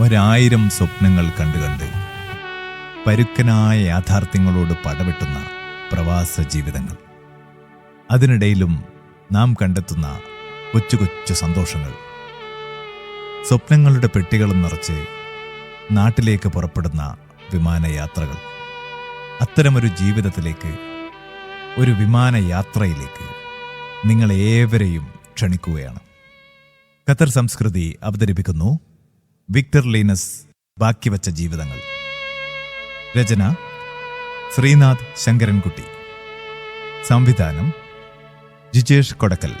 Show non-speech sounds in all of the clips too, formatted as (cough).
ഒരായിരം സ്വപ്നങ്ങൾ കണ്ടുകണ്ട് പരുക്കനായ യാഥാർത്ഥ്യങ്ങളോട് പടവെട്ടുന്ന പ്രവാസ ജീവിതങ്ങൾ. അതിനിടയിലും നാം കണ്ടെത്തുന്ന കൊച്ചു കൊച്ചു സന്തോഷങ്ങൾ. സ്വപ്നങ്ങളുടെ പെട്ടികളും നിറച്ച് നാട്ടിലേക്ക് പുറപ്പെടുന്ന വിമാനയാത്രകൾ അത്തരമൊരു ജീവിതത്തിലേക്ക് ഒരു വിമാനയാത്രയിലേക്ക് നിങ്ങളേവരെയും ക്ഷണിക്കുകയാണ്. ഖത്തർ സംസ്കൃതി അവതരിപ്പിക്കുന്നു. വിക്ടർ ലീനസ് ബാക്കിവച്ച ജീവിതങ്ങൾ രചന ശ്രീനാഥ് ശങ്കരൻകുട്ടി സംവിധാനം ജിജേഷ് കൊടക്കൽ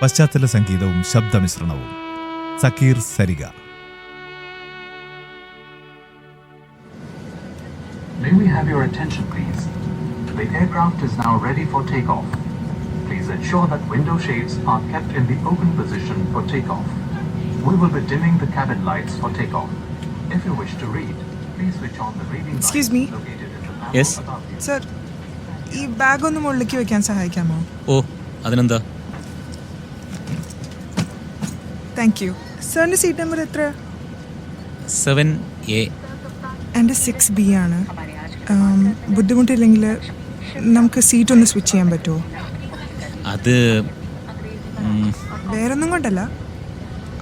പശ്ചാത്തല സംഗീതവും ശബ്ദമിശ്രണവും Zakir Sarika May we have your attention, please? The aircraft is now ready for takeoff. Please ensure that window shades are kept in the open position for takeoff. We will be dimming the cabin lights for takeoff. If you wish to read, please switch on the reading Excuse me? located in the panel Yes? above you. Sir ഈ bag ഒന്ന് മുകളിലേക്ക് വെക്കാൻ സഹായിക്കാമോ ഓ അതിനെന്താ thank you സാറിന്റെ seat number എത്ര seven A എന്റെ സിക്സ് ബി ആണ് seat ബുദ്ധിമുട്ടില്ലെങ്കിൽ നമുക്ക് സീറ്റ് ഒന്ന് സ്വിച്ച് ചെയ്യാൻ പറ്റുമോ അത് ഉം, വേറൊന്നും കൊണ്ടല്ല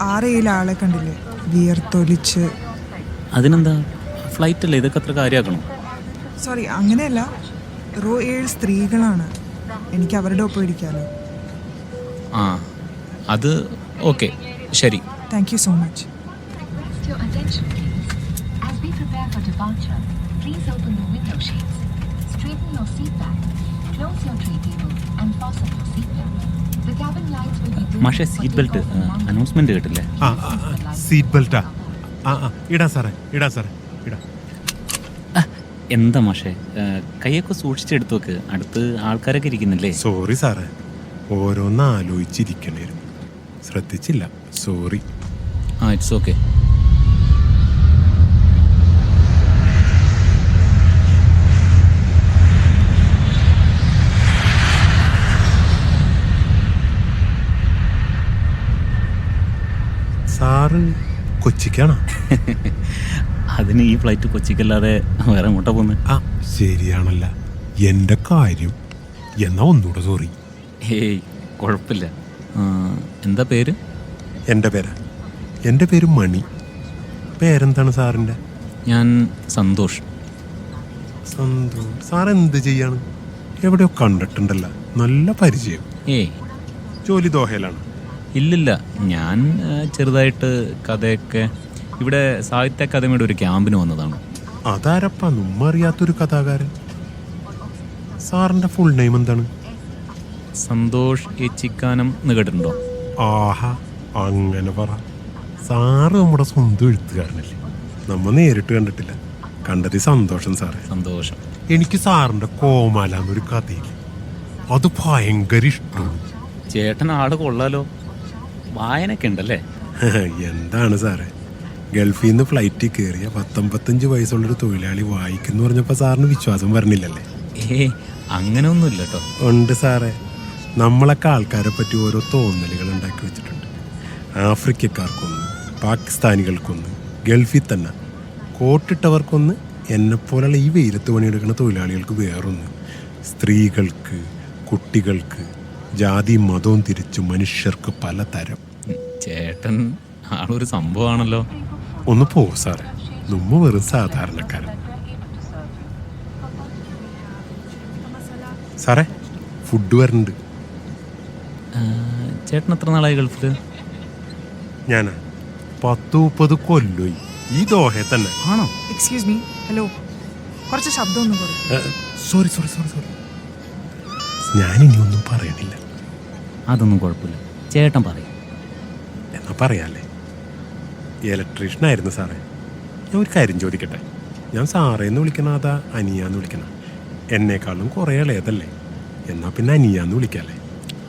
ആറ് ഏഴ് ആളെ കണ്ടില്ലേ? വിയർത്തൊലിച്ച്. അതിനെന്താ? ഫ്ലൈറ്റ് അല്ലേ ഇതൊക്കെ അത്ര കാര്യമാക്കണം? സോറി അങ്ങനെയല്ല. റോ ഏഴ് സ്ത്രീകളാണ്. എനിക്ക് അവരുടെ ഒപ്പം ഇരിക്കാമല്ലോ ആ അത് ഓക്കെ. ശരി. Thank you so much your attention, please. As we prepare for departure, please open the window shades, straighten your seatback, close your tray table, and fasten your seatbelt. The cabin lights will be good. മാഷെ seatbelt seat belt ah, announcement കേട്ടില്ലേ? ആ ആ, ആ, seat ബെൽറ്റാ ആ ആ ഇടാം സാറേ ഇടാം സാറേ ഇടാം. ആ, എന്താ മാഷെ? കൈയൊക്കെ സൂക്ഷിച്ചെടുത്തു വെക്ക് അടുത്ത് ആൾക്കാരൊക്കെ ഇരിക്കുന്നില്ലേ? സോറി സാറേ ഓരോന്ന് ആലോചിച്ചിരിക്കണേരും ശ്രദ്ധിച്ചില്ല. സോറി ആ ഇറ്റ്സ് ഓക്കെ സാറ് കൊച്ചിക്കാണോ? അതിന് ഈ ഫ്ലൈറ്റ് കൊച്ചിക്കല്ലാതെ വേറെ അങ്ങോട്ട പോകുന്നത് ആ ശരിയാണല്ല. എന്റെ കാര്യം. എന്നാ ഒന്നുകൂടെ സോറി ഏയ് കുഴപ്പമില്ല ആ, എന്താ പേര്? എന്റെ പേര്. എന്റെ പേര് മണി. പേരെന്താണ് സാറിന്റെ? ഞാൻ സന്തോഷ്. സന്തോഷം. സാർ എന്ത് ചെയ്യാണ്? എവിടെയോ കണ്ടിട്ടുണ്ടല്ലോ. നല്ല പരിചയം. ഏയ്. ജോലി ദോഹയിലാണ്. ഇല്ലില്ല. ഞാൻ ചെറുതായിട്ട് കഥയൊക്കെ ഇവിടെ സാഹിത്യ അക്കാദമിയുടെ ഒരു ക്യാമ്പിന് വന്നതാണ്. അതാരപ്പ? നമ്മ അറിയാത്തൊരു കഥാകാരൻ. സാറിന്റെ ഫുൾ നെയിം എന്താണ്? സന്തോഷ് ഏച്ചിക്കാനം എന്ന് കേട്ടിട്ടുണ്ടോ? ആഹാ അങ്ങനെ പറ. സാറ് നമ്മുടെ സ്വന്തം എഴുത്തുകാരനല്ലേ? നമ്മ നേരിട്ട് കണ്ടിട്ടില്ല. കണ്ടത് സന്തോഷം സാറേ. സന്തോഷം. എനിക്ക് സാറിന്റെ കോമാല എന്നൊരു കഥയില്ല? അത് ഭയങ്കര ഇഷ്ടമാണ്. ചേട്ടൻ ആൾ കൊള്ളാലോ. വായനൊക്കെ ഉണ്ടല്ലേ (laughs) എന്താണ് സാറേ? ഗൾഫിൽ നിന്ന് ഫ്ലൈറ്റിൽ കയറിയ പത്തൊമ്പത്തഞ്ച് വയസ്സുള്ളൊരു തൊഴിലാളി വായിക്കുന്നു പറഞ്ഞപ്പോൾ സാറിന് വിശ്വാസം വരണില്ലല്ലേ? ഏ അങ്ങനെയൊന്നുമില്ല കേട്ടോ ഉണ്ട് സാറേ. നമ്മളൊക്കെ ആൾക്കാരെ പറ്റി ഓരോ തോന്നലുകൾ ഉണ്ടാക്കി വെച്ചിട്ടുണ്ട്. ആഫ്രിക്കക്കാർക്കൊന്ന് പാകിസ്ഥാനികൾക്കൊന്ന് ഗൾഫിൽ തന്നെ കോട്ടിട്ടവർക്കൊന്ന് എന്നെപ്പോലുള്ള ഈ വെയിലത്ത് പണിയെടുക്കുന്ന തൊഴിലാളികൾക്ക് വേറൊന്ന്. സ്ത്രീകൾക്ക് കുട്ടികൾക്ക് ജാതിയും മതവും തിരിച്ചു മനുഷ്യർക്ക് പലതരം. ചേട്ടൻ ആളൊരു സംഭവമാണല്ലോ. ഒന്ന് പോ സാറേ. നമ്മ വെറും സാധാരണക്കാരൻ. സാറേ ഫുഡ് വരുന്നുണ്ട്. ആ, ചേട്ടൻ എത്ര നാളായി ഗൾഫിൽ ഞാനാ. പത്ത് മുപ്പത് കൊല്ലോയി. ഈ ദോഹയെ തന്നെ. ആണോ? എക്സ്ക്യൂസ് മീ ഹലോ കുറച്ച് ശബ്ദം ഒന്ന് കുറയും. സോറി സോറി സോറി സോറി ഞാനിനി ഒന്നും പറയണില്ല. അതൊന്നും കുഴപ്പമില്ല. ചേട്ടൻ പറയും. എന്നാ പറയാല്ലേ? ഇലക്ട്രീഷ്യനായിരുന്നു സാറേ. ഞാൻ ഒരു കാര്യം ചോദിക്കട്ടെ? ഞാൻ സാറേന്ന് വിളിക്കണ അതാ അനിയാന്ന് വിളിക്കണ എന്നെക്കാളും കുറേ ഇളയതല്ലേ? എന്നാ പിന്നെ അനിയാന്ന് വിളിക്കാല്ലേ?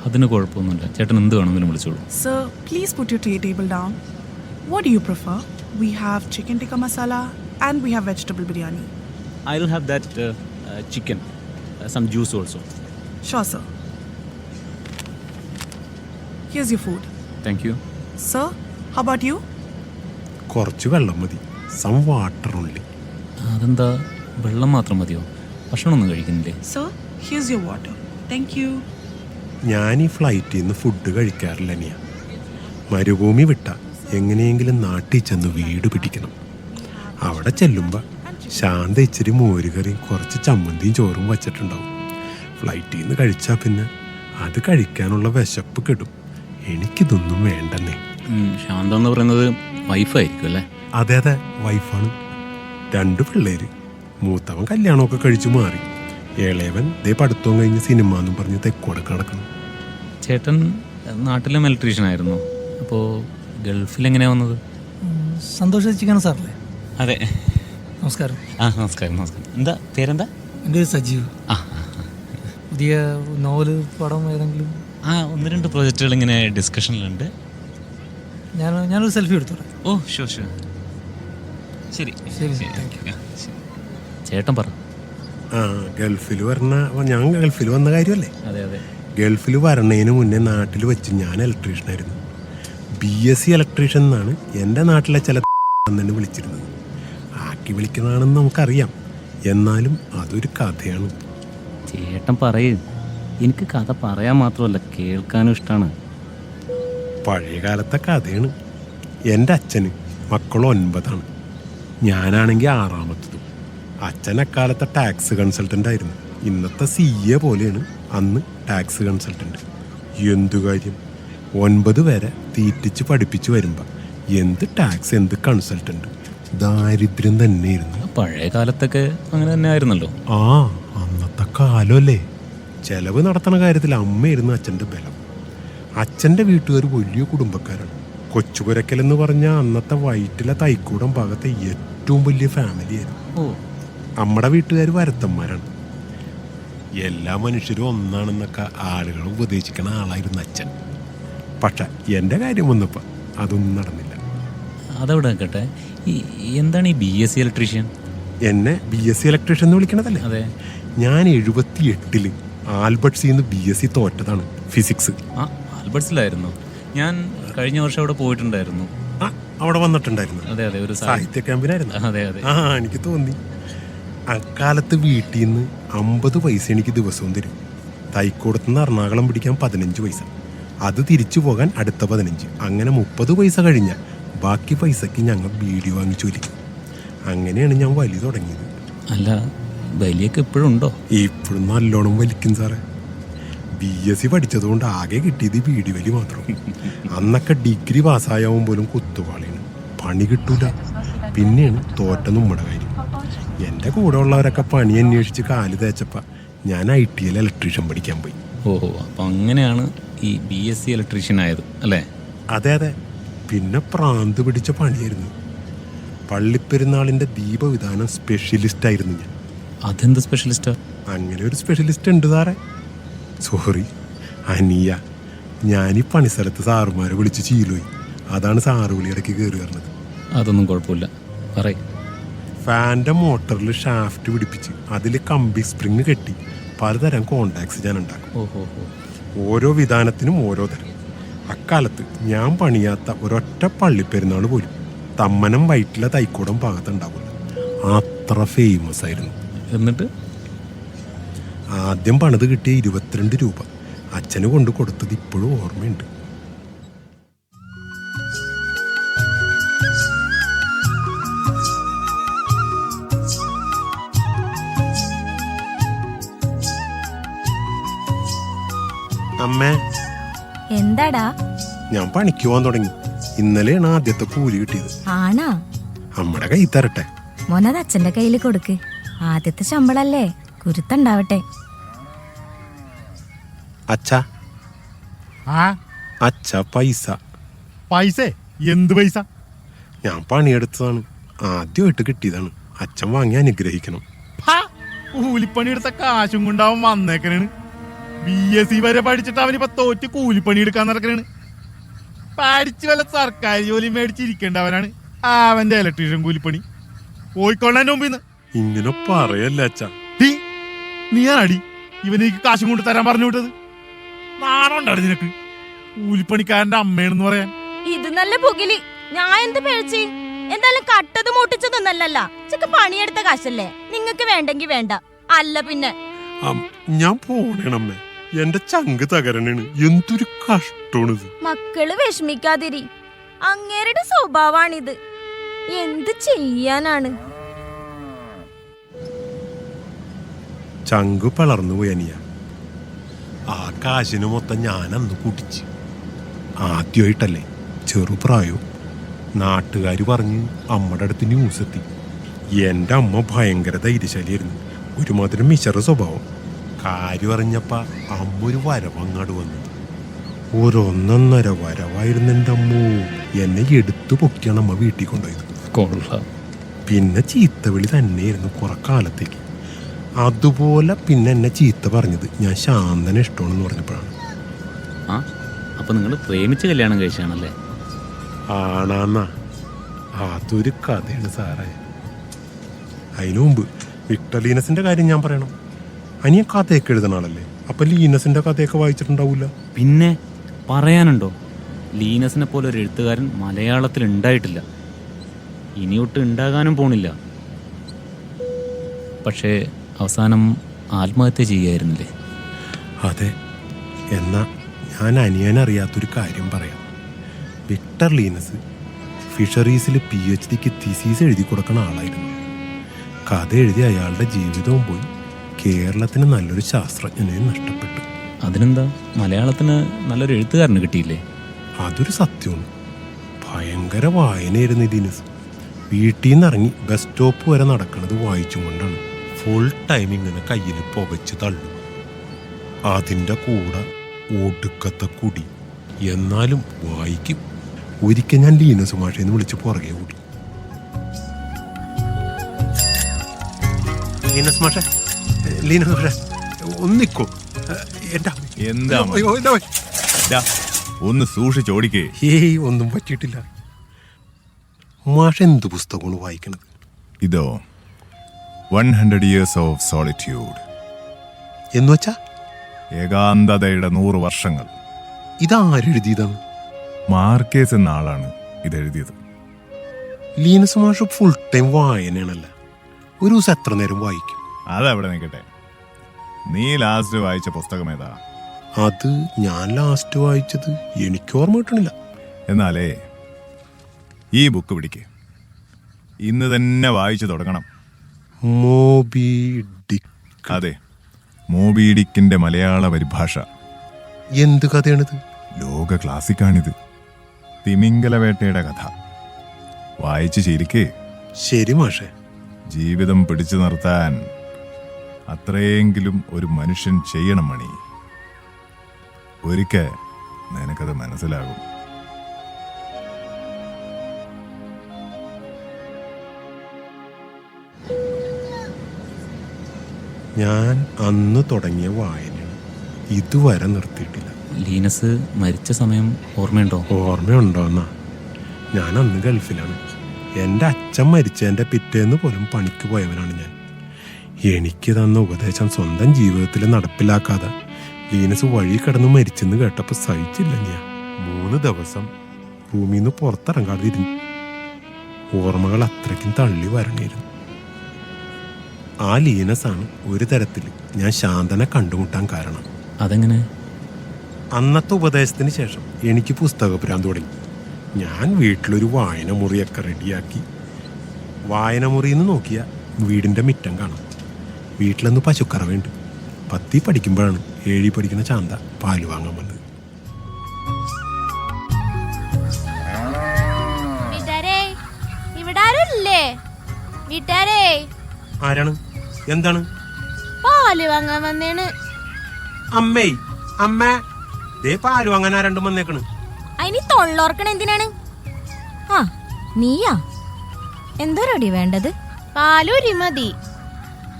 അതിന് കുഴപ്പമൊന്നുമില്ല. ചേട്ടൻ എന്ത് വേണമെങ്കിലും വിളിച്ചോളൂ. Sir, please put your tea table down. What do you prefer? We have chicken tikka masala and we have vegetable biryani. I will have that chicken some juice also Sure, sir. Here's your food. Thank you Sir, how about you? കുറച്ച് വെള്ളം മതി. Some water ഉള്ളി അതെന്താ? വെള്ളം മാത്രം മതിയോ? ഭക്ഷണമൊന്നും കഴിക്കുന്നില്ലേ? Sir, here's your water Thank you. ഞാൻ ഈ ഫ്ലൈറ്റിൽ നിന്ന് ഫുഡ് കഴിക്കാറില്ല നിയ മരുഭൂമി വിട്ട എങ്ങനെയെങ്കിലും നാട്ടിൽ ചെന്ന് വീട് പിടിക്കണം. അവിടെ ചെല്ലുമ്പോൾ ശാന്ത ഇച്ചിരി മോരുകറിയും കുറച്ച് ചമ്മന്തിയും ചോറും വച്ചിട്ടുണ്ടാവും. ഫ്ലൈറ്റിൽ നിന്ന് കഴിച്ചാൽ പിന്നെ അത് കഴിക്കാനുള്ള വിശപ്പ് കിടും. എനിക്കിതൊന്നും വേണ്ടെന്നേ. ശാന്ത എന്ന് പറയുന്നത് വൈഫായിരിക്കും അല്ലേ? അതെ അതെ. വൈഫാണ് രണ്ട് പിള്ളേര്. മൂത്തവൻ കല്യാണമൊക്കെ കഴിച്ചു മാറി. ഏളയവൻ ദേ പഠിത്തവും കഴിഞ്ഞ് സിനിമ എന്നും പറഞ്ഞ് തെക്കോടൊക്കെ നടക്കണം ചേട്ടൻ നാട്ടിലും ഇലക്ട്രീഷ്യൻ ആയിരുന്നു. അപ്പോ ഗൾഫിൽ എങ്ങനെയാ വന്നത്? സന്തോഷ ചിക്കൻ സാറല്ലേ അതെ. നമസ്കാരം. ആ നമസ്കാരം നമസ്കാരം. എന്താ പേരെന്താ? എന്റെ സജീവ്. ആ. പുതിയ നോവൽ പടം ഏതെങ്കിലും? ആ ഒന്ന് രണ്ട് പ്രോജക്റ്റുകൾ ഇങ്ങനെ ഡിസ്കഷനിലുണ്ട് ഞാൻ ഞാനൊരു സെൽഫി എടുത്തോളാം ഓ ഷോ ഷോ ശരി. ശരി, ശരി, thank ആ, ചേട്ടൻ പറ. ആ ഗൾഫിൽ വരണ ഞാൻ ഗൾഫിൽ വന്ന കാര്യമല്ലേ? അതെ അതെ. ഗൾഫിൽ വരണതിന് മുന്നേ നാട്ടിൽ വെച്ച് ഞാൻ ഇലക്ട്രീഷ്യനായിരുന്നു ബി എസ് സി ഇലക്ട്രീഷ്യൻ എന്നാണ് എന്റെ നാട്ടിലെ ചില തന്നെ വിളിച്ചിരുന്നത്. ആക്കി വിളിക്കുന്നതാണെന്ന് നമുക്കറിയാം. എന്നാലും അതൊരു കഥയാണ്. ചേട്ടൻ പറയൂ. എനിക്ക് കഥ പറയാൻ മാത്രമല്ല കേൾക്കാനും ഇഷ്ടമാണ് പഴയ കാലത്തെ കഥയാണ്. എന്റെ അച്ഛന് മക്കൾ ഒൻപതാണ്. ഞാനാണെങ്കിൽ ആറാമത്തതും. അച്ഛൻ അക്കാലത്തെ ടാക്സ് കൺസൾട്ടന്റ് ആയിരുന്നു. ഇന്നത്തെ സി എ പോലെയാണ്. അന്ന് ടാക്സ് കൺസൾട്ടന്റ്. എന്തു കാര്യം? ഒൻപത് വരെ തീറ്റിച്ച് പഠിപ്പിച്ച് വരുമ്പോൾ എന്ത് ടാക്സ് എന്ത് കൺസൾട്ടന്റ്? ദാരിദ്ര്യം തന്നെയായിരുന്നു. പഴയ കാലത്തൊക്കെ അങ്ങനെ തന്നെ ആയിരുന്നല്ലോ ആ അന്നത്തെ കാലമല്ലേ? ചെലവ് നടത്തണ കാര്യത്തിൽ അമ്മയായിരുന്നു അച്ഛന്റെ ബലം. അച്ഛന്റെ വീട്ടുകാർ വലിയ കുടുംബക്കാരാണ്. കൊച്ചുപുരക്കൽ എന്ന് പറഞ്ഞാൽ അന്നത്തെ വയറ്റിലെ തൈക്കൂടം ഭാഗത്തെ ഏറ്റവും വലിയ ഫാമിലിയായിരുന്നു നമ്മുടെ വീട്ടുകാർ വരത്തന്മാരാണ്. എല്ലാ മനുഷ്യരും ഒന്നാണെന്നൊക്കെ ആളുകൾ ഉപദേശിക്കണ ആളായിരുന്നു അച്ഛൻ. പക്ഷെ എന്റെ കാര്യം വന്നപ്പോൾ അതൊന്നും നടന്നില്ല. അതവിടെ നിൽക്കട്ടെ ഈ എന്താണ് ഈ ബി എസ് സി ഇലക്ട്രീഷ്യൻ എന്നെ ബി എസ് സി ഇലക്ട്രീഷ്യൻ എന്ന് വിളിക്കണതല്ലേ? അതെ. ഞാൻ എഴുപത്തി എട്ടിൽ ആൽബർട്ട്സിൽ നിന്ന് ബി എസ് സി തോറ്റതാണ് ഫിസിക്സ്. ആ ആൽബർട്സിലായിരുന്നു ഞാൻ കഴിഞ്ഞ വർഷം അവിടെ പോയിട്ടുണ്ടായിരുന്നു. അവിടെ വന്നിട്ടുണ്ടായിരുന്നു. അതെ അതെ ഒരു സാഹി- സാഹിത്യ ക്യാമ്പിനായിരുന്നു. അതെ അതെ. ആ എനിക്ക് തോന്നി. അക്കാലത്ത് വീട്ടിൽ നിന്ന് അമ്പത് പൈസ എനിക്ക് ദിവസവും തരും. തൈക്കോടത്ത് നിന്ന് എറണാകുളം പിടിക്കാൻ പതിനഞ്ച് പൈസ. അത് തിരിച്ചു പോകാൻ അടുത്ത പതിനഞ്ച്. അങ്ങനെ മുപ്പത് പൈസ കഴിഞ്ഞ ബാക്കി പൈസക്ക് ഞങ്ങൾ ബീഡി വാങ്ങിച്ചു വലിക്കും അങ്ങനെയാണ് ഞാൻ വലി തുടങ്ങിയത്. അല്ല ബലിയൊക്കെ ഇപ്പോഴും ഉണ്ടോ? ഇപ്പോഴും നല്ലോണം വലിക്കും സാറേ. ബി എസ് സി പഠിച്ചതുകൊണ്ട് ആകെ കിട്ടിയത് ബി ബീഡി വലി മാത്രം. അന്നൊക്കെ ഡിഗ്രി പാസ്സായാവും പോലും കുത്തുപാളിയാണ് പണി കിട്ടൂല. പിന്നെയാണ് തോറ്റ നമ്മുടെ കാര്യം. എന്റെ കൂടെ ഉള്ളവരൊക്കെ പണി അന്വേഷിച്ച് കാൽ തേച്ചപ്പോൾ ഞാൻ ഐ ടി എൽ ഇലക്ട്രീഷ്യൻ പഠിക്കാൻ പോയി. ഓഹോ അപ്പം അങ്ങനെയാണ് ഈ ബി എസ് സി ഇലക്ട്രീഷ്യൻ ആയത് അല്ലേ? അതെ അതെ. പിന്നെ പ്രാന്ത് പിടിച്ച പണിയായിരുന്നു. പള്ളിപ്പെരുന്നാളിന്റെ ദീപവിധാനം സ്പെഷ്യലിസ്റ്റ് ആയിരുന്നു ഞാൻ. അതെന്ത് സ്പെഷ്യലിസ്റ്റ് അങ്ങനെ ഒരു സ്പെഷ്യലിസ്റ്റ് ഉണ്ട് സാറേ. സോറി അനിയ. ഞാൻ ഈ പണിസ്ഥലത്ത് സാറുമാരെ വിളിച്ച് ചീലോയി അതാണ് സാറ് വിളി ഇടയ്ക്ക് കയറി വരുന്നത് അതൊന്നും കുഴപ്പമില്ല. പറയ്. ഫാന്റെ മോട്ടറിൽ ഷാഫ്റ്റ് പിടിപ്പിച്ച് അതിൽ കമ്പി സ്പ്രിങ് കെട്ടി പലതരം കോണ്ടാക്ട്സ് ഞാൻ ഉണ്ടാക്കും. ഓഹോ ഓരോ വിധാനത്തിനും ഓരോ തരം. അക്കാലത്ത് ഞാൻ പണിയാത്ത ഒരൊറ്റ പള്ളിപ്പെരുന്നാൾ പോലും തമ്മനം വയറ്റിലെ തൈക്കൂടം ഭാഗത്തുണ്ടാവില്ല അത്ര ഫേമസ് ആയിരുന്നു. എന്നിട്ട്? ആദ്യം പണിത് കിട്ടിയ ഇരുപത്തിരണ്ട് രൂപ. അച്ഛന് കൊണ്ട് കൊടുത്തത് ഇപ്പോഴും ഓർമ്മയുണ്ട്. അമ്മേ. എന്താടാ? ഞാൻ പണിക്ക് പോവാൻ തുടങ്ങി. ഇന്നലെയാണ് ആദ്യത്തെ കൂലി കിട്ടിയത്. ആണാ? അമ്മയുടെ കൈ തരട്ടെ. മോനത് അച്ഛന്റെ കയ്യിൽ കൊടുക്ക്. ആദ്യത്തെ ശമ്പളല്ലേ? കുരുത്തുണ്ടാവട്ടെ. അച്ഛാ. ആ? അച്ഛാ പൈസ. പൈസ? എന്ത് പൈസ? ഞാൻ പണിയെടുത്തതാണ്. ആദ്യമായിട്ട് കിട്ടിയതാണ്. അച്ഛൻ വാങ്ങി അനുഗ്രഹിക്കണം. ഹാ, കൂലിപ്പണി എടുത്ത കാശും കൊണ്ടാവും വന്നേക്കണേണ്. ബി എസ് സി വരെ പഠിച്ചിട്ട് അവനിപ്പോ തോറ്റ് കൂലിപ്പണി എടുക്കാൻ നടക്കണേണ്. പഠിച്ചു വല്ല സർക്കാർ ജോലി മേടിച്ചിരിക്കേണ്ടവനാണ് അവന്റെ ഇലക്ട്രീഷ്യൻ കൂലിപ്പണി. പോയിക്കൊള്ളാൻ മുമ്പിന്ന്. ഇങ്ങനെ പറയല്ല അച്ഛ. നീ ആടി ഇവനേക്ക് കാശും കൊണ്ട് തരാൻ പറഞ്ഞു വിട്ടത്. നാണുണ്ടാടി നിനക്ക്. കൂലിപ്പണിക്കാരന്റെ അമ്മയാണെന്ന് പറയാൻ. ഇത് നല്ല പുകിലി. ഞാൻ എന്ത് പേഴ്ചി എന്തായാലും കട്ടത് മൂട്ടിച്ചതൊന്നല്ലല്ല ചെക്ക് പണിയെടുത്ത കാശല്ലേ? നിങ്ങക്ക് വേണ്ടെങ്കി വേണ്ട. അല്ല പിന്നെ. ഞാൻ പോണേണമ്മേ എന്റെ ചങ്ക് തകരണേണ്. എന്തൊരു കഷ്ടമാണിത്. മക്കൾ വിഷമിക്കാതിരി. അങ്ങേരുടെ സ്വഭാവാണിത്. എന്ത് ചെയ്യാനാണ്? ചങ്ക് പിളർന്നു പോയനിയ ആ കാശിന് മൊത്തം ഞാനന്ന് കുടിച്ച് ആദ്യമായിട്ടല്ലേ ചെറുപ്രായവും നാട്ടുകാർ പറഞ്ഞ് അമ്മയുടെ അടുത്ത് ന്യൂസ് എത്തി. എന്റെ അമ്മ ഭയങ്കര ധൈര്യശാലിയായിരുന്നു. ഒരുമാതിരി മിശ്ര സ്വഭാവം. കാര്യം അറിഞ്ഞപ്പ അമ്മ ഒരു വരവങ്ങാട് വന്നു ഒരൊന്നൊന്നര വരവായിരുന്നു എന്റെ അമ്മോ. എന്നെ എടുത്തു പൊക്കിയാണ് അമ്മ വീട്ടിൽ കൊണ്ടുപോയത്. കൊള്ളാം. പിന്നെ ചീത്തവിളി തന്നെയായിരുന്നു കുറെ കാലത്തേക്ക്. അതുപോലെ പിന്നെ എന്നെ ചീത്ത പറഞ്ഞത് ഞാൻ ശാന്തനെ ഇഷ്ടമാണെന്ന് പറഞ്ഞപ്പോഴാണ്. ആ അപ്പൊ നിങ്ങൾ പ്രേമിച്ച് കല്യാണം കഴിച്ചാണല്ലേ? ആണാന്നാ. അതൊരു കഥയാണ് സാറേ. അതിനു മുമ്പ് വിക്ടർ ലീനസിന്റെ കാര്യം ഞാൻ പറയണം. അനിയൻ കഥയൊക്കെ എഴുതണ ആളല്ലേ? അപ്പൊ ലീനസിന്റെ കഥയൊക്കെ വായിച്ചിട്ടുണ്ടാവൂല? പിന്നെ പറയാനുണ്ടോ? ലീനസിനെ പോലെ ഒരു എഴുത്തുകാരൻ മലയാളത്തിൽ ഉണ്ടായിട്ടില്ല. ഇനിയൊട്ട് ഉണ്ടാകാനും പോണില്ല. പക്ഷേ അവസാനം ആത്മഹത്യ ചെയ്യായിരുന്നില്ലേ അതെ. എന്നാ ഞാൻ അനിയനറിയാത്തൊരു കാര്യം പറയാം. വിക്ടർ ലീനസ് ഫിഷറീസിൽ പി എച്ച് ഡിക്ക് തിസീസ് എഴുതി കൊടുക്കുന്ന ആളായിരുന്നു. കഥ എഴുതി അയാളുടെ ജീവിതവും പോയി കേരളത്തിന് നല്ലൊരു ശാസ്ത്രജ്ഞനെയും നഷ്ടപ്പെട്ടു. അതിനെന്താ? മലയാളത്തിന് നല്ലൊരു എഴുത്തുകാരന് കിട്ടിയില്ലേ? അതൊരു സത്യമാണ് ഭയങ്കര വായനയായിരുന്നു ഈ ദിനസ് വീട്ടിൽ നിന്ന് ഇറങ്ങി ബസ് സ്റ്റോപ്പ് വരെ നടക്കുന്നത് വായിച്ചും കൊണ്ടാണ് ഫുൾ ടൈം ഇങ്ങനെ കയ്യിൽ പുകച്ച് തള്ളും. അതിന്റെ കൂടെ ഒടുക്കത്തെ കുടി. എന്നാലും വായിക്കും. ഒരിക്കൽ ഞാൻ ലീന സുമാഷയിൽ നിന്ന് വിളിച്ച് പുറകെ ഓടി. ഒന്നിക്കോ എന്താ? മോനെ? അയ്യോ ദാ, ഒന്ന് സൂക്ഷിച്ചോടിക്കേ ഏയ് ഒന്നും പറ്റിയിട്ടില്ല. മാഷ് എന്ത് പുസ്തകമാണ് വായിക്കണത്? ഇതോ. One hundred years of solitude എന്ന് വെച്ചാ ഏകാന്തതയുടെ നൂറ് വർഷങ്ങൾ. ഇതാരെഴുതിയതാണ്? മാർക്കേസ് എന്ന ആളാണ് ഇത് എഴുതിയത് ലീനസ് മാഷ് ഫുൾ ടൈം വായനയാണല്ല. ഒരു ദിവസം എത്ര നേരം വായിക്കും? അതവിടെ നിൽക്കട്ടെ. നീ ലാസ്റ്റ് വായിച്ച പുസ്തകം ഏതാ? അത് ഞാൻ ലാസ്റ്റ് വായിച്ചത് എനിക്ക് ഓർമ്മ കിട്ടണില്ല. എന്നാലേ ഈ ബുക്ക് പിടിക്ക്. ഇന്ന് തന്നെ വായിച്ചു തുടങ്ങണം. മോബി അതെ മോബിഡിക്കിന്റെ മലയാള പരിഭാഷ. എന്ത് കഥയാണിത്? ലോക ക്ലാസിക്കാണിത്. തിമിംഗലവേട്ടയുടെ കഥ. വായിച്ചു ശരിക്കേ ശരി മാഷേ. ജീവിതം പിടിച്ചു നിർത്താൻ അത്രയെങ്കിലും ഒരു മനുഷ്യൻ ചെയ്യണം മണി. ഒരിക്കൽ നിനക്കത് മനസ്സിലാകും. ഞാൻ അന്ന് തുടങ്ങിയ വായന ഇതുവരെ നിർത്തിയിട്ടില്ല. ലീനസ് മരിച്ച സമയം ഓർമ്മയുണ്ടോ? ഓർമ്മയുണ്ടോ എന്നാ? ഞാൻ അന്ന് ഗൾഫിലാണ്. എന്റെ അച്ഛൻ മരിച്ചതിന്റെ പിറ്റേന്ന് പോലും പണിക്ക് പോയവനാണ് ഞാൻ. എനിക്ക് തന്ന ഉപദേശം സ്വന്തം ജീവിതത്തിൽ നടപ്പിലാക്കാതെ ലീനസ് വഴി കിടന്ന് മരിച്ചെന്ന് കേട്ടപ്പോൾ സഹിച്ചില്ല ഞാൻ. മൂന്ന് ദിവസം ഭൂമിയിൽ നിന്ന് പുറത്തിറങ്ങാതിരുന്നു ഓർമ്മകൾ അത്രയ്ക്കും തള്ളി വരണേരുന്നു. ആ ലീനസാണ് ഒരു തരത്തിൽ ഞാൻ ശാന്തനെ കണ്ടുമുട്ടാൻ കാരണം. അതെങ്ങനെ? അന്നത്തെ ഉപദേശത്തിന് ശേഷം എനിക്ക് പുസ്തകപുരാൻ തുടങ്ങി. ഞാൻ വീട്ടിലൊരു വായന മുറിയൊക്കെ റെഡിയാക്കി. വായന മുറിയിൽ നിന്ന് നോക്കിയ വീടിന്റെ മിറ്റം കാണാം. വീട്ടിലൊന്ന് പശുക്കറവുണ്ട് പത്തി പഠിക്കുമ്പോഴാണ് ഏഴി പഠിക്കുന്ന ചാന്ത പാൽ വാങ്ങാൻ വന്നത്. ആരാണ്? എന്താണ്? പാൽ വാങ്ങാൻ വന്നേണ്. അമ്മേ അമ്മ. ദേ പാൽ വാങ്ങാൻ രണ്ടും വന്നേക്കണ്. അതിന് തൊള്ളോർക്കണ എന്തിനാണ്? ആ നീയാ? എന്തോരടി വേണ്ടത്? പാലൂരി മതി.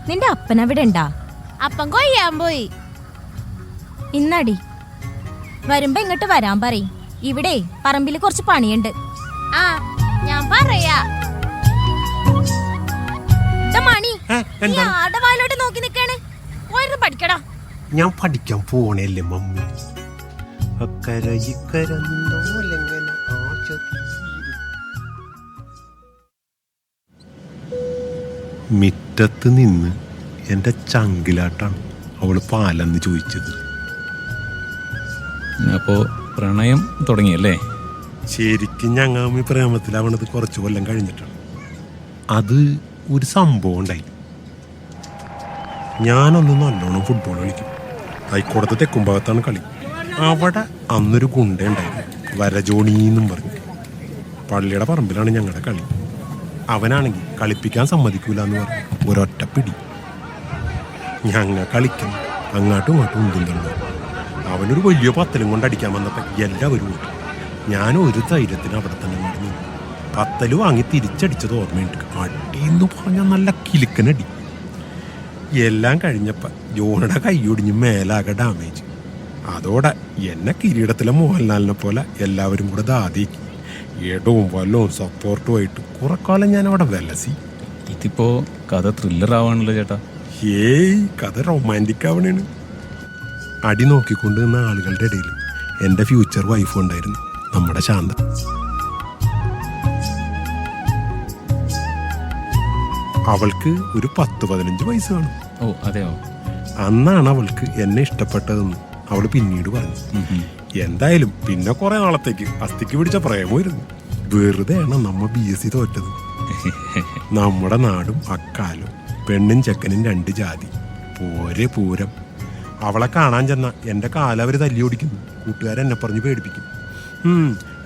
നിന്റെ അപ്പൻ അവിടെ ഉണ്ടാ? അപ്പം കൊയ്യാൻ പോയി. ഇന്നടി. വരുമ്പോ ഇങ്ങോട്ട് വരാൻ പറയും. ഇവിടെ പറമ്പിൽ കുറച്ച് പണിയുണ്ട്. ആ ഞാൻ പറയാ. മണി നോക്കി പോയിരുന്നു പഠിക്കടാ. ഞാൻ പഠിക്കാൻ പോണേല്ലേ മമ്മി? അക്കര ഇക്കര നിന്നോലെങ്ങനെ ആശ തീരും മിറ്റത്ത് നിന്ന് എന്റെ ചങ്കിലാട്ടാണ് അവൾ പാലെന്ന് ചോദിച്ചത്. അപ്പോ പ്രണയം തുടങ്ങിയല്ലേ? ശരിക്കും ഞങ്ങൾ പ്രേമത്തിലാവണത് കുറച്ച് കൊല്ലം കഴിഞ്ഞിട്ടാണ്. അത് ഒരു സംഭവം ഉണ്ടായി. ഞാനൊന്ന് നല്ലോണം ഫുട്ബോൾ കളിക്കും. ഹൈക്കോടതി തെക്കുംഭാഗത്താണ് കളി. അവിടെ അന്നൊരു ഗുണ്ട ഉണ്ടായിരുന്നു. വരജോണി എന്നും പറഞ്ഞു. പള്ളിയുടെ പറമ്പിലാണ് ഞങ്ങളുടെ കളി. അവനാണെങ്കിൽ കളിപ്പിക്കാൻ സമ്മതിക്കൂല എന്ന് പറഞ്ഞു. ഒരൊറ്റ പിടി. ഞങ്ങൾ കളിക്കും അങ്ങോട്ടും ഇങ്ങോട്ടും ഉന്തും അവനൊരു വലിയ പത്തലും കൊണ്ട് അടിക്കാൻ വന്നപ്പോൾ എല്ലാവരും കൂട്ടും ഞാൻ ഒരു ധൈര്യത്തിന് അവിടെ തന്നെ നടന്നു. പത്തൽ വാങ്ങി തിരിച്ചടിച്ചത് ഓർമ്മയുണ്ട്. അടിയെന്ന് പറഞ്ഞാൽ നല്ല കിലുക്കനടി. എല്ലാം കഴിഞ്ഞപ്പോൾ ജോണിയുടെ കൈയൊടിഞ്ഞ് മേലാകെ ഡാമേജ് അതോടെ എന്നെ കിരീടത്തിലെ മോഹൻലാലിനെ പോലെ എല്ലാവരും കൂടെ ദാതിക്കി ഇടവും വല്ലവും സപ്പോർട്ടുമായിട്ട് കുറെ കാലം ഞാൻ അവിടെ വെലസി. ഇതിപ്പോ കഥ ത്രില്ലർ ആവാണല്ലോ ചേട്ടാ. ഏയ് കഥ റൊമാന്റിക് ആവണേണ്. അടി നോക്കിക്കൊണ്ട് നിന്ന ആളുകളുടെ ഇടയിൽ എന്റെ ഫ്യൂച്ചർ വൈഫ് ഉണ്ടായിരുന്നു നമ്മുടെ ശാന്ത അവൾക്ക് ഒരു പത്ത് പതിനഞ്ച് വയസ്സ് കാണും ഓ അതെയോ? അന്നാണ് അവൾക്ക് എന്നെ ഇഷ്ടപ്പെട്ടതെന്ന് അവൾ പിന്നീട് പറഞ്ഞു. എന്തായാലും പിന്നെ കുറെ നാളത്തേക്ക് അസ്ഥിക്ക് പിടിച്ച പ്രേമമായിരുന്നു. വെറുതെയാണ് നമ്മ ബി എസ് സി തോറ്റത്. നമ്മുടെ നാടും അക്കാലും പെണ്ണും ചെക്കനും രണ്ട് ജാതി. പോരെ പൂരം. അവളെ കാണാൻ ചെന്ന എന്റെ കാലവര് തല്ലി ഓടിക്കുന്നു. കൂട്ടുകാരെന്നെ പറഞ്ഞ് പേടിപ്പിക്കും.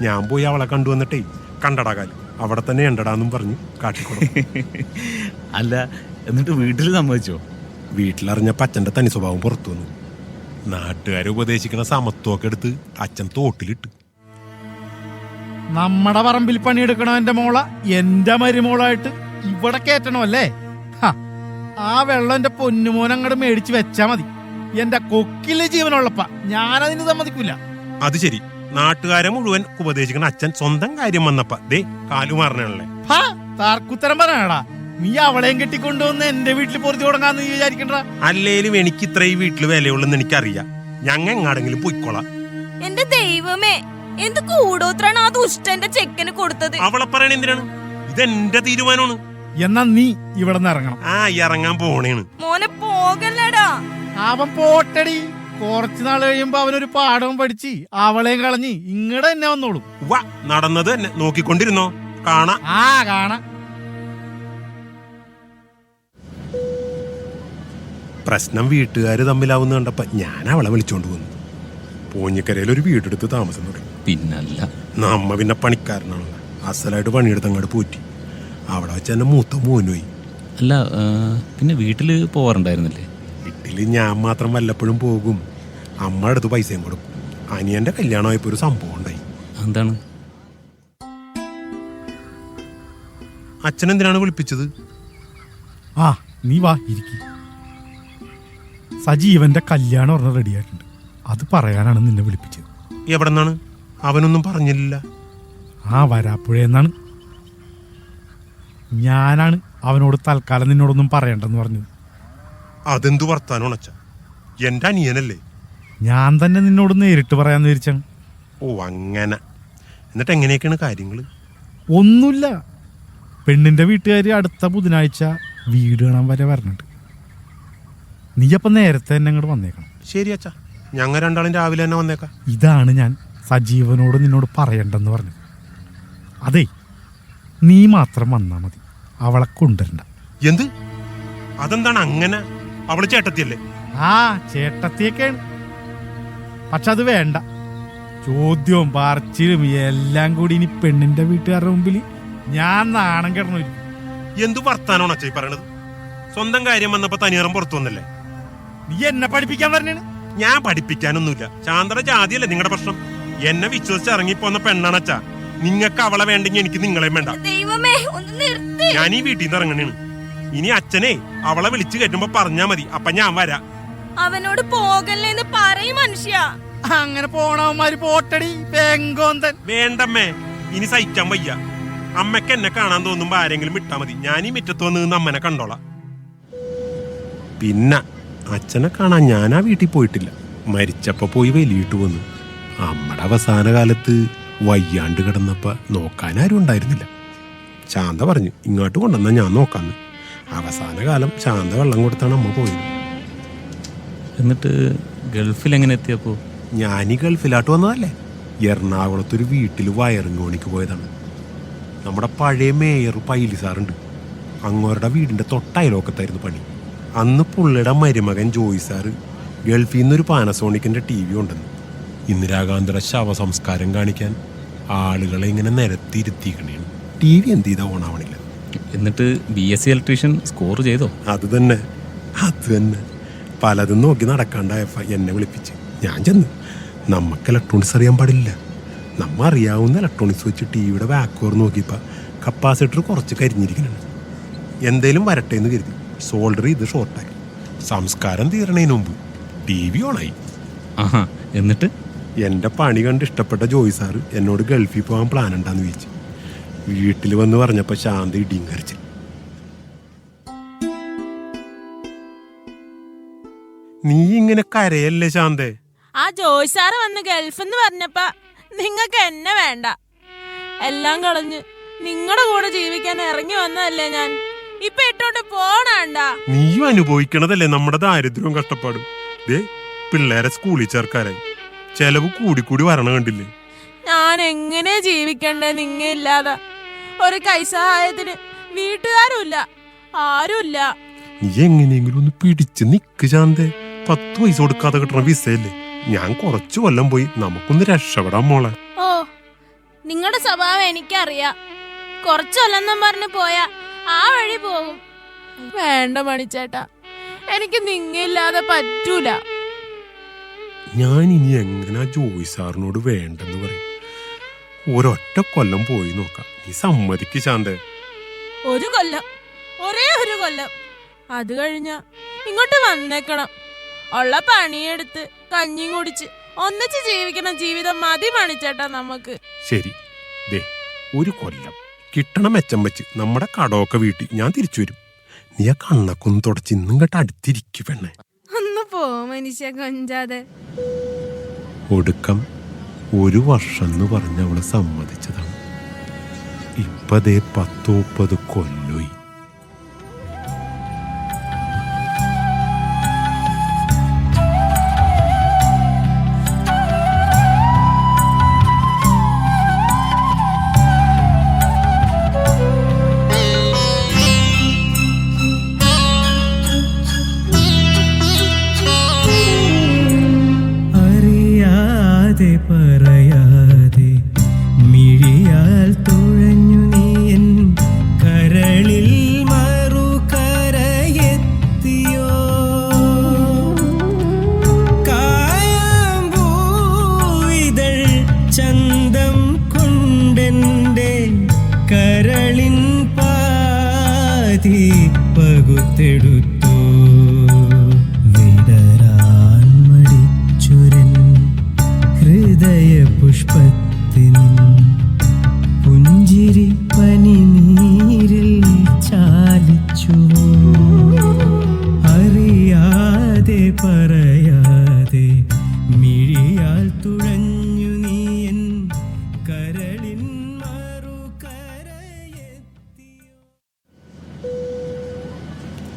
ഞാൻ പോയി അവളെ കണ്ടു വന്നിട്ടേ കണ്ടടാ കാലം. അവിടെ തന്നെ ഉണ്ടടാന്നും പറഞ്ഞു കാട്ടിക്കൊടുക്കും. (laughs) അല്ല എന്നിട്ട് വീട്ടിൽ സമ്മതിച്ചോ? വീട്ടിലറിഞ്ഞ അച്ഛന്റെ തനി സ്വഭാവം പുറത്തു വന്നു. നാട്ടുകാരെ ഉപദേശിക്കുന്ന സമത്വമൊക്കെ എടുത്ത് അച്ഛൻ തോട്ടിലിട്ട്. നമ്മടെ പറമ്പിൽ പണിയെടുക്കണവന്റെ മോള എന്റെ മരുമോളായിട്ട് ഇവിടെ കേറ്റണോ അല്ലേ ആ വെള്ളം എന്റെ പൊന്നുമോനങ്ങട് മേടിച്ച് വെച്ചാ മതി. എന്റെ കൊക്കിലെ ജീവനുള്ളപ്പ. ഞാനതിന് സമ്മതിക്കൂല. അത് ശരി. നാട്ടുകാരെ മുഴുവൻ ഉപദേശിക്കുന്ന അച്ഛൻ സ്വന്തം കാര്യം വന്നപ്പ ദേ കാലുമാറണല്ലേ താർക്കുത്തരം പറയാടാ നീ അവളെയും കെട്ടിക്കൊണ്ടുവന്ന് എന്റെ വീട്ടിൽ പൊറുതി തുടങ്ങാന്ന് വിചാരിക്കണ്ട അല്ലേലും എനിക്ക് ഇത്രയും വീട്ടിൽ വീട്ടിൽ വിലയുള്ളെന്ന് എനിക്കറിയാം. ഞങ്ങ എങ്ങാടെങ്കിലും പൊയ്ക്കോളാം. എന്റെ ദൈവമേ എന്ത് കൂടോത്രാണ് ആ ദുഷ്ടന്റെ ചെക്കന് കൊടുത്തത്? അവളെ പറയണ എന്തിനാണ്? ഇതെന്റെ തീരുമാനമാണ്. എന്നാ നീ ഇവിടെ ഇറങ്ങണം. ആ ഇറങ്ങാൻ പോണേണ്. മോനെ പോകല്ലടാ. അവൻ പോട്ടടി. കുറച്ചു നാൾ കഴിയുമ്പോ അവനൊരു പാഠവും പഠിച്ച് അവളെയും കളഞ്ഞ് ഇങ്ങടെ തന്നെ വന്നോളൂ. വാ നടന്നത് തന്നെ നോക്കിക്കൊണ്ടിരുന്നോ? കാണാ. ആ കാണാ. പ്രശ്നം വീട്ടുകാർ തമ്മിലാവുന്ന കണ്ടപ്പോ ഞാൻ അവളെ വിളിച്ചോണ്ട് വന്നു. പൂഞ്ഞിക്കരയിൽ ഒരു വീടെടുത്ത് താമസം തുടങ്ങി. പിന്നല്ല. നമ്മ പിന്നെ പണിക്കാരനാണ് അസലായിട്ട് പണിയെടുത്ത് അങ്ങോട്ട് പോറ്റി. അവിടെ വെച്ച് എന്നെ മൂത്ത മോനുപോയി അല്ല പിന്നെ വീട്ടിൽ പോവാറുണ്ടായിരുന്നില്ലേ? വീട്ടിൽ ഞാൻ മാത്രം വല്ലപ്പോഴും പോകും. അമ്മ അടുത്ത് പൈസയും കൊടുക്കും. അനിയന്റെ കല്യാണമായപ്പോ ഒരു സംഭവം ഉണ്ടായി. എന്താണ് അച്ഛൻ എന്തിനാണ് വിളിപ്പിച്ചത്? ആ നീ വാ ഇരിക്കി. സജീവന്റെ കല്യാണം ഒരെണ്ണം റെഡി ആയിട്ടുണ്ട്. അത് പറയാനാണ് നിന്നെ വിളിപ്പിച്ചത്. എവിടെ നിന്നാണ് അവനൊന്നും പറഞ്ഞില്ല. ആ വരാപ്പുഴയെന്നാണ്. ഞാനാണ് അവനോട് തൽക്കാലം നിന്നോടൊന്നും പറയണ്ടെന്ന് പറഞ്ഞത്. അതെന്തു വർത്താനോ അച്ഛ? എന്റെ അനിയനല്ലേ? ഞാൻ തന്നെ നിന്നോട് നേരിട്ട് പറയാന്ന് വിചാരിച്ചാണ്. ഓ അങ്ങനെ. എന്നിട്ട് എങ്ങനെയൊക്കെയാണ് കാര്യങ്ങൾ ഒന്നുമില്ല. പെണ്ണിന്റെ വീട്ടുകാർ അടുത്ത ബുധനാഴ്ച വീട് കാണാൻ വരെ വരണുണ്ട്. നീ അപ്പം നേരത്തെ തന്നെ അങ്ങോട്ട് വന്നേക്കണം. ശരി അച്ഛ. ഞങ്ങൾ രണ്ടാളും രാവിലെ തന്നെ വന്നേക്ക. ഇതാണ് ഞാൻ സജീവനോട് നിന്നോട് പറയണ്ടെന്ന് പറഞ്ഞത്. അതെ നീ മാത്രം വന്നാ മതി. അവളെ കൊണ്ടുവരണ്ട. എന്ത്? അതെന്താണ് അങ്ങനെ? അവൾ ചേട്ടത്തിയല്ലേ? ആ ചേട്ടത്തിയൊക്കെയാണ് പക്ഷെ അത് വേണ്ട. ചോദ്യവും പറച്ചിലും എല്ലാം കൂടി ഇനി പെണ്ണിന്റെ വീട്ടുകാരുടെ മുമ്പിൽ ഞാൻ നാണം കിടന്നു. എന്തു വർത്താനമാണ് അച്ഛ ഈ പറയണത്? സ്വന്തം കാര്യം വന്നപ്പോ തനിയറം പുറത്തു വന്നല്ലേ? നീ എന്നെ പഠിപ്പിക്കാൻ പറഞ്ഞാണ്? ഞാൻ പഠിപ്പിക്കാനൊന്നുമില്ല. ചാന്ദ്ര ജാതിയല്ലേ നിങ്ങളുടെ പ്രശ്നം? എന്നെ വിശ്വസിച്ച് ഇറങ്ങിപ്പോന്ന പെണ്ണാണ് അച്ഛാ. നിങ്ങൾക്ക് അവളെ വേണ്ടെങ്കിൽ എനിക്ക് നിങ്ങളെയും വേണ്ട. ദൈവമേ ഒന്ന് നിർത്തി. ഞാൻ ഈ വീട്ടിൽ നിന്ന് ഇറങ്ങണേണ്. ഇനി അച്ഛനെ അവളെ വിളിച്ചു കയറ്റുമ്പോ പറഞ്ഞാ മതി. അപ്പൊ ഞാൻ വരാ. അവനോട് പോകല്ലേന്ന് പറയും മനുഷ്യ. അങ്ങനെ പോണവന്മാര് പോട്ടടി പെങ്കോന്തൻ വേണ്ടമ്മേ ഇനി സഹിക്കാൻ വയ്യ. അമ്മയ്ക്ക് എന്നെ കാണാൻ തോന്നുമ്പോ ആരെങ്കിലും വിട്ടാ മതി. ഞാൻ ഈ മുറ്റത്ത് വന്ന് നിന്ന് അമ്മനെ കണ്ടോളാം. പിന്നെ അച്ഛനെ കാണാൻ ഞാൻ ആ വീട്ടിൽ പോയിട്ടില്ല. മരിച്ചപ്പോ പോയി വലിയിട്ട് വന്നു. അമ്മയുടെ അവസാന കാലത്ത് വയ്യാണ്ട് കിടന്നപ്പോ നോക്കാൻ ആരും ഉണ്ടായിരുന്നില്ല. ശാന്ത പറഞ്ഞു ഇങ്ങോട്ട് കൊണ്ടുവന്നാ ഞാൻ നോക്കാന്ന്. അവസാന കാലം ശാന്ത വെള്ളം കൊടുത്താണ് അമ്മ പോയത്. എന്നിട്ട് ഗൾഫിൽ എങ്ങനെ എത്തിയപ്പോ ഞാൻ ഈ ഗൾഫിലാട്ട് വന്നതല്ലേ? എറണാകുളത്തൊരു വീട്ടിൽ വയറിങ് പണിക്ക് പോയതാണ്. നമ്മുടെ പഴയ മേയർ പൈലി സാറുണ്ട്. അങ്ങോരുടെ വീടിന്റെ തൊട്ടയലോക്കത്തായിരുന്നു പണി. അന്ന് പുള്ളിയുടെ മരുമകൻ ജോയി സാറ് ഗൾഫിൽ നിന്നൊരു പാനസോണിക്കിന്റെ ടി വി ഉണ്ടെന്ന് ഇന്ദിരാഗാന്ധിയുടെ ശവസംസ്കാരം കാണിക്കാൻ ആളുകളെ ഇങ്ങനെ നിരത്തിയിരുത്തിക്കണേണ് ടി വി എന്ത് ചെയ്താൽ ഓണാവണില്ല എന്നിട്ട് B S C electrician score ചെയ്തോ? അത് തന്നെ അത് തന്നെ. പലതും നോക്കി നടക്കാണ്ടായപ്പ എന്നെ വിളിപ്പിച്ച്. ഞാൻ ചെന്ന് നമുക്ക് ഇലക്ട്രോണിക്സ് അറിയാൻ പാടില്ല. നമ്മ അറിയാവുന്ന ഇലക്ട്രോണിക്സ് വെച്ച് ടി വിയുടെ വാക്കോർ നോക്കിയപ്പോൾ കപ്പാസിറ്റർ കുറച്ച് കരിഞ്ഞിരിക്കുന്നുണ്ട്. എന്തേലും വരട്ടെ എന്ന് കരുതി സോൾഡർ ഇത് ഷോർട്ടാക്കി സംസ്കാരം തീരണതിന് മുമ്പ് ടി വി ഓണായി ആഹാ എന്നിട്ട്? എന്റെ പണി കണ്ട് ഇഷ്ടപ്പെട്ട ജോയി സാറ് എന്നോട് ഗൾഫിൽ പോകാൻ പ്ലാൻ ഉണ്ടാന്ന് ചോദിച്ചു. വീട്ടിൽ വന്ന് പറഞ്ഞപ്പോൾ ശാന്തി ഇടിയും കരച്ചിൽ. നീ ഇങ്ങനെ കരയല്ലേ ശാന്തേ? ആ ജോയ് സാറ് വന്ന് ഗൾഫിൽ നിന്ന് പറഞ്ഞപ്പ നിങ്ങൾക്ക് എന്നെ വേണ്ട. എല്ലാം കളഞ്ഞ് നിങ്ങളുടെ കൂടെ ജീവിക്കാൻ ഇറങ്ങി വന്നതല്ലേ ഞാൻ. ഇപ്പൊ ഇട്ടോണ്ട് പോണണ്ട. നീയും അനുഭവിക്കണതല്ലേ നമ്മുടെ ദാരിദ്ര്യവും കഷ്ടപ്പാടും. ദേ പിള്ളേരെ സ്കൂളിൽ ചേർക്കാരായി ചെലവ് കൂടി കൂടി വരണ കണ്ടില്ലേ? ഞാൻ എങ്ങനെ ജീവിക്കണ്ടേ നിങ്ങ ഇല്ലാതെ ഒരു കൈസഹായത്തിന് വീട്ടുകാരുമില്ല ആരുമില്ല. നീ എങ്ങനെയെങ്കിലും ഒന്ന് പിടിച്ച് നിക്ക് ശാന്തേ. പത്ത് പൈസ കൊടുക്കാതെ കിട്ടണ വിസയല്ലേ? ഞാൻ കുറച്ചു കൊല്ലം പോയി നമുക്കൊന്ന് രക്ഷപ്പെടാൻ മോളെ. ഓ നിങ്ങളുടെ സ്വഭാവം എനിക്കറിയാം. കൊല്ലം പറഞ്ഞു പോയാ ആ വഴി പോകും. വേണ്ട മണിച്ചേട്ടാ എനിക്ക് നിങ്ങില്ലാതെ പറ്റൂല. ഞാൻ ഇനി എങ്ങനെ ജോയി സാറിനോട് വേണ്ടെന്ന് പറയും? ഒരൊറ്റ കൊല്ലം പോയി നോക്കാം. നീ സമ്മതിക്ക് ശാന്തേ. ഒരു കൊല്ലം. ഒരേ ഒരു കൊല്ലം. അത് കഴിഞ്ഞ ഇങ്ങോട്ട് വന്നേക്കണം. ഉള്ള പണിയെടുത്ത് കഞ്ഞി കുടിച്ച് ഒന്നിച്ച് ജീവിക്കണ ജീവിതം മതി മണിച്ചേട്ടാ നമുക്ക്. ശരി. ദേ ഒരു കൊല്ലം. കിട്ടണം മെച്ചം വെച്ച് നമ്മുടെ കടമൊക്കെ വീട്ടിൽ ഞാൻ തിരിച്ചു വരും. നീ ആ കണ്ണക്കൊന്ന് തുടച്ച് ഇന്നും കേട്ട് അടുത്തിരിക്കു പെണ്ണെ. ഒന്ന് പോ മനുഷ്യ കൊഞ്ചാതെ. ഒടുക്കം. ഒരു വർഷം എന്ന് പറഞ്ഞ് അവൾ സമ്മതിച്ചതാണ്. ഇപ്പതേ പത്തോപ്പത് കൊല്ലോയി.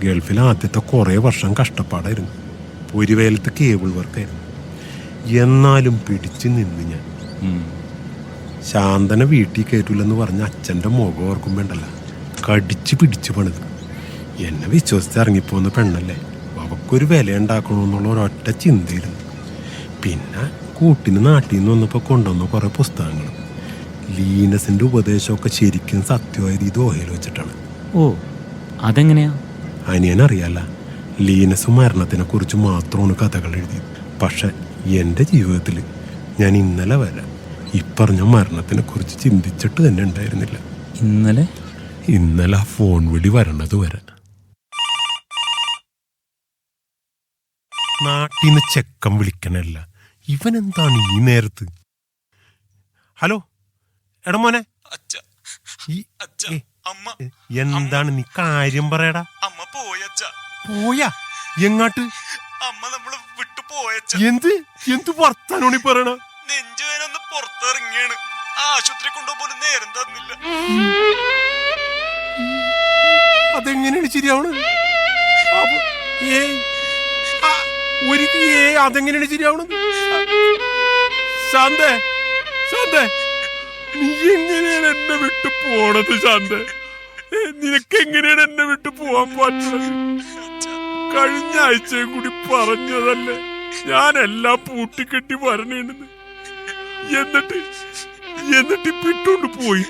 ഗൾഫിൽ ആദ്യത്തെ കുറേ വർഷം കഷ്ടപ്പാടായിരുന്നു. ഒരു വേലത്ത് കേബിൾ വർക്കായിരുന്നു. എന്നാലും പിടിച്ചു നിന്ന് ഞാൻ. ശാന്തന ശാന്തനെ വീട്ടിൽ കയറ്റൂലെന്ന് പറഞ്ഞ അച്ഛന്റെ മുഖം ഓർക്കുമ്പോണ്ടല്ല കടിച്ച് പിടിച്ചു പണിത്. എന്നെ വിശ്വസിച്ച് ഇറങ്ങിപ്പോന്ന പെണ്ണല്ലേ? അവക്കൊരു വില ഉണ്ടാക്കണമെന്നുള്ള ഒരൊറ്റ ചിന്തയിരുന്നു പിന്നെ കൂട്ടിന് നാട്ടിൽ നിന്ന് വന്നപ്പോൾ കൊണ്ടുവന്ന കുറേ പുസ്തകങ്ങൾ ലീനസിന്റെ ഉപദേശമൊക്കെ ശരിക്കും സത്യമായത് ഇത് ഓഹയിൽ വെച്ചിട്ടാണ്. ഓ അതെങ്ങനെയാ? അനിയനറിയാല്ല ലീനസ് മരണത്തിനെ കുറിച്ച് മാത്രമാണ് കഥകൾ എഴുതിയത്. പക്ഷെ എന്റെ ജീവിതത്തിൽ ഞാൻ ഇന്നലെ വരെ ഇപ്പറഞ്ഞ മരണത്തിനെ കുറിച്ച് ചിന്തിച്ചിട്ട് തന്നെ ഉണ്ടായിരുന്നില്ല. ഇന്നലെ? ഇന്നലെ ആ ഫോൺ വിളി വരണത് വരെ. നാട്ടിൽ നിന്ന് ചെക്കം വിളിക്കണല്ല. ഇവൻ എന്താണ് ഈ നേരത്ത്? ഹലോ? എടാ മോനെ. ഈ- ഏ, അമ്മ. എന്താണ് നീ കാര്യം പറയടാ? അമ്മ പോയച്ച പോയാ? എങ്ങാട്ട്? അമ്മ നമ്മൾ വിട്ടു പോയച്ച എന്ത്? എന്ത് വർത്താനോണി പറയണ? നെഞ്ചുവേനൊന്ന് പുറത്തിറങ്ങിയാണ്. ആശുപത്രി കൊണ്ടുപോലും നേരം തന്നില്ല. അതെങ്ങനെയാണ് ശരിയാവണ്? അപ്പൊ ആ, ഒരിക്കൽ ഏ അതെങ്ങനെയാണ് ശരിയാവണത്? ശാന്തേ ശാന്തേ. നീ എങ്ങനെയാണ് എന്നെ വിട്ടു പോണത് ശാന്ത? നിനക്ക് എങ്ങനെയാണ് എന്നെ വിട്ടു പോവാൻ പറ്റുന്നത്? കഴിഞ്ഞ ആഴ്ചയും കൂടി പറഞ്ഞതല്ലേ? ഞാൻ എല്ലാം പൂട്ടിക്കെട്ടി വരണേണെന്ന്. എന്നിട്ട് എന്നിട്ട് പിട്ടുകൊണ്ട് പോയി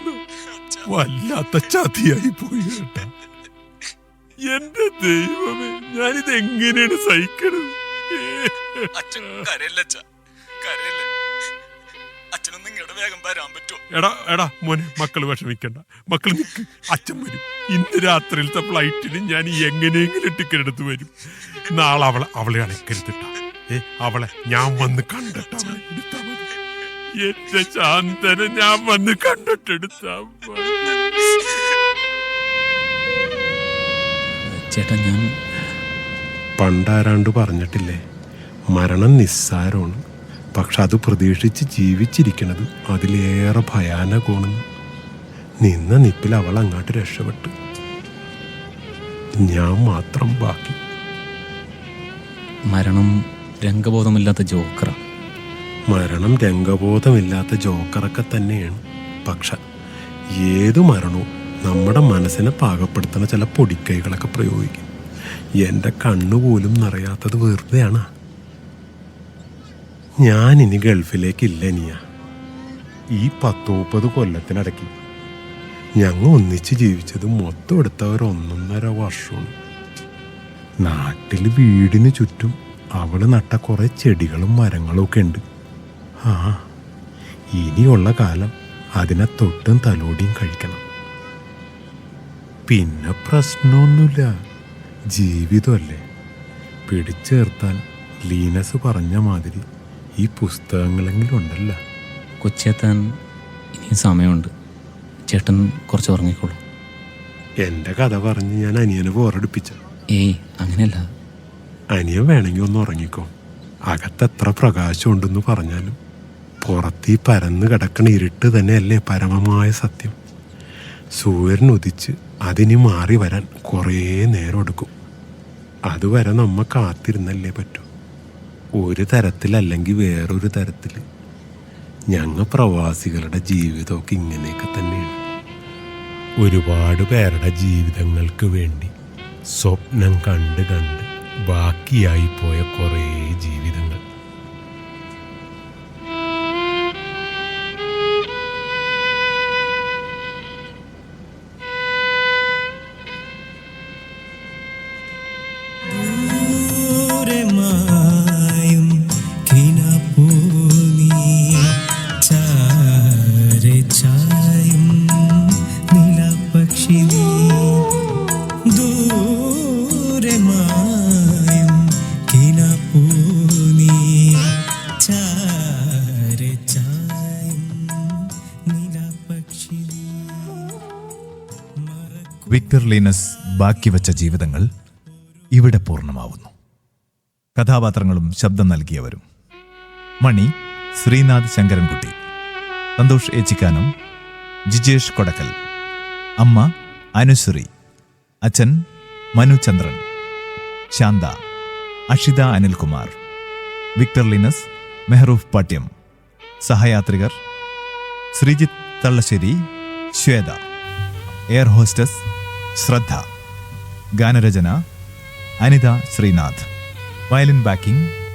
വല്ലാത്ത ചതിയായി പോയി കേട്ടാ. എന്റെ ദൈവമേ ഞാനിത് എങ്ങനെയാണ് സഹിക്കണത്? അച്ഛൻ കരയല്ല അച്ഛ? കരയല്ലേ? അച്ഛനൊന്നും ഇങ്ങോട്ട് വേഗം വരാൻ പറ്റുമോ എടാ എടാ മോനെ മക്കൾ വിഷമിക്കണ്ട. മക്കൾ നിൽക്ക് അച്ഛൻ വരും. ഇന്ന് രാത്രിയിലത്തെ ഫ്ലൈറ്റിന് ഞാൻ എങ്ങനെയെങ്കിലും ടിക്കറ്റ് എടുത്ത് വരും. നാളെ അവളെ അവളെ അണക്കരുത്തിട്ട ഏ അവളെ ഞാൻ വന്ന് കണ്ടിട്ട് അവളെ എടുത്താ മതി. എന്റെ ശാന്തനെ ഞാൻ വന്ന് കണ്ടിട്ടെടുത്താ ചേട്ടാ ഞാൻ പണ്ടാരാണ്ട് പറഞ്ഞിട്ടില്ലേ മരണം നിസ്സാരമാണ്. പക്ഷെ അത് പ്രതീക്ഷിച്ച് ജീവിച്ചിരിക്കണത് അതിലേറെ ഭയാനകോണ് നിന്ന നിപ്പിൽ അവൾ അങ്ങോട്ട് രക്ഷപ്പെട്ടു. ഞാൻ മാത്രം ബാക്കി. മരണം രംഗബോധമില്ലാത്ത ജോക്കറ. മരണം രംഗബോധമില്ലാത്ത ജോക്കറൊക്കെ തന്നെയാണ്. പക്ഷെ ഏതു മരണവും നമ്മുടെ മനസ്സിനെ പാകപ്പെടുത്തുന്ന ചില പൊടിക്കൈകളൊക്കെ പ്രയോഗിക്കും. എന്റെ കണ്ണുപോലും നിറയാത്തത് വെറുതെയാണ്. ഞാൻ ഇനി ഗൾഫിലേക്കില്ല നീയ. ഈ പത്ത് മുപ്പത് കൊല്ലത്തിനടക്കി. ഞങ്ങൾ ഒന്നിച്ച് ജീവിച്ചത് മൊത്തം എടുത്തവർ ഒന്നൊന്നര വർഷമാണ്. നാട്ടിൽ വീടിന് ചുറ്റും അവൾ നട്ട കുറേ ചെടികളും മരങ്ങളും ഒക്കെ ഉണ്ട്. ആ ഇനിയുള്ള കാലം അതിനെ തൊട്ടും തലോടിയും കഴിക്കണം. പിന്നെ പ്രശ്നമൊന്നുമില്ല. ജീവിതമല്ലേ? പിടിച്ചേർത്താൽ ലീനസ് പറഞ്ഞ മാതിരി. ഈ പുസ്തകങ്ങളെങ്കിലും ഉണ്ടല്ല കൊച്ചിയെത്താൻ ഇനിയും സമയമുണ്ട്. ചേട്ടൻ കുറച്ച് ഉറങ്ങിക്കോളൂ. എന്റെ കഥ പറഞ്ഞ് ഞാൻ അനിയനെ ബോറടിപ്പിച്ച. ഏയ് അങ്ങനെയല്ല. അനിയൻ വേണമെങ്കിൽ ഒന്ന് ഉറങ്ങിക്കോ. അകത്തെത്ര പ്രകാശമുണ്ടെന്ന് പറഞ്ഞാലും പുറത്ത് ഈ പരന്ന് കിടക്കണ ഇരുട്ട് തന്നെയല്ലേ പരമമായ സത്യം. സൂര്യൻ ഉദിച്ച് അതിനി മാറി വരാൻ കുറേ നേരം എടുക്കും. അതുവരെ നമ്മ കാത്തിരുന്നല്ലേ പറ്റൂ. ഒരു തരത്തിലല്ലെങ്കിൽ വേറൊരു തരത്തിൽ. ഞങ്ങൾ പ്രവാസികളുടെ ജീവിതമൊക്കെ ഇങ്ങനെയൊക്കെ തന്നെയാണ്. ഒരുപാട് പേരുടെ ജീവിതങ്ങൾക്ക് വേണ്ടി സ്വപ്നം കണ്ട് കണ്ട് ബാക്കിയായി പോയ കുറേ ജീവിതങ്ങൾ. വിക്ടർ ലീനസ് ബാക്കി വച്ച ജീവിതങ്ങൾ ഇവിടെ പൂർണമാവുന്നു. കഥാപാത്രങ്ങളും ശബ്ദം നൽകിയവരും. മണി ശ്രീനാഥ് ശങ്കരൻകുട്ടി സന്തോഷ് ഏച്ചിക്കാനം ജിജേഷ് കൊടക്കൽ അമ്മ അനുശ്രീ അച്ഛൻ മനുചന്ദ്രൻ ശാന്ത അഷിത അനിൽകുമാർ വിക്ടർ ലിനസ് മെഹ്റൂഫ് പാട്യം സഹയാത്രികർ ശ്രീജിത്ത് തള്ളശ്ശേരി ശ്വേത എയർ ഹോസ്റ്റസ് ശ്രദ്ധ. ഗാനരചന അനിത ശ്രീനാഥ്. Violin backing